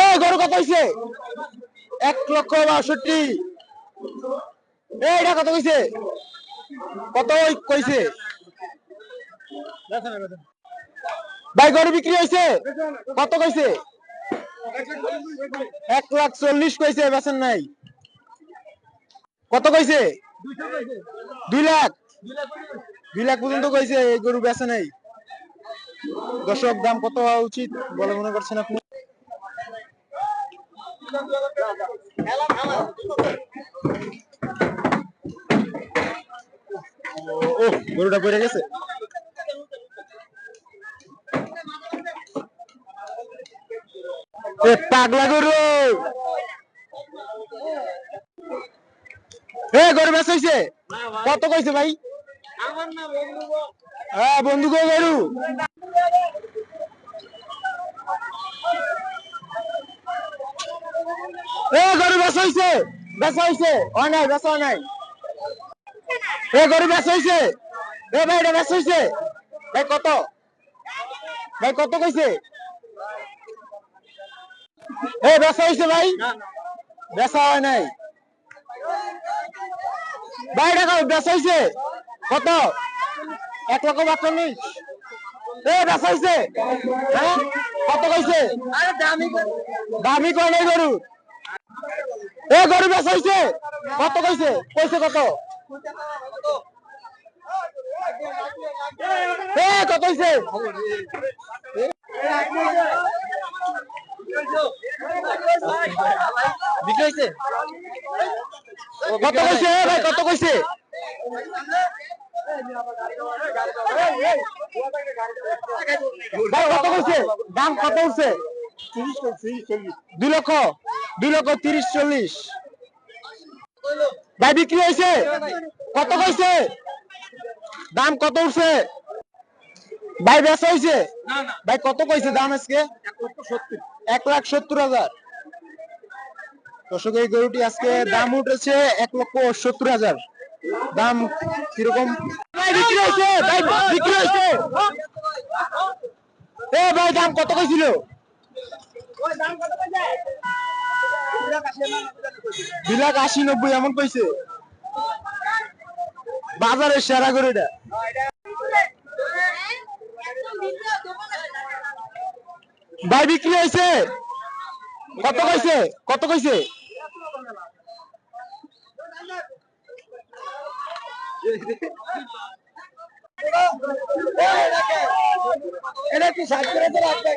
এ, গরু কত হয়েছে এক লক্ষ বাষট্টি। এটা কত কইছে? কত কইছে? ভাই, গরু বিক্রি হয়েছে কত কইছে? এক লাখ চল্লিশ কইছে, বেচেন নাই। কত কইছে? দুই লাখ। দুই লাখ পর্যন্ত কইছে, এই গরু বেচে নাই। দর্শক, দাম কত হওয়া উচিত বলে মনে করছেন আপনি? গরুটা পড়ে গেছে? পাগলা গরু! এ, গরু বেচ হইছে? কত কইছে ভাই? হ্যাঁ বন্ধু গো গরু। এ গরু বেচ হইছে বেচ হইছে। ও নাই বেচ নাই? এ গরু বেচ হইছে। এ ভাই এটা বেচ হইছে। ভাই কত? ভাই কত কইছে? এ বেচা হইছে ভাই? বেচা হয় নাই। ভাই দেখো বেচা হইছে? কত? এক লক্ষ বাচ্চাল্লিশ এ বেচা হইছে। হ্যাঁ? কত কইছে? দামি কয় নাই গরু? এ, গরু বেচা কত কইছে? কইছে কত? এ, কত হইছে? বিক্রি কত কইছে? ভাই, কত কইছে? ভাই, কত কইছে? দাম কত উঠছে? দুই লক্ষ। দুই লক্ষ তিরিশ চল্লিশ। ভাই, বিক্রি হয়েছে? কত কইছে দাম কত উঠছে? ভাই, বেচা হয়েছে? ভাই, কত কইছে দাম আজকে? এক লাখ সত্তর হাজার। দর্শক, এই গরুটি আজকে দাম উঠেছে এক লক্ষ সত্তর হাজার। দাম কীরকম? বিক্রি হয়েছে? ভাই, বিক্রি হয়েছে? এ, ভাই, দাম কত কইছিল? দুই লাখ আশি নব্বই এমন কইছে বাজারের সেরা গরুটা ভাই বিক্রি হয়েছে কত কইছে কত কইছে এটা কি ষাট করে তো রাখবে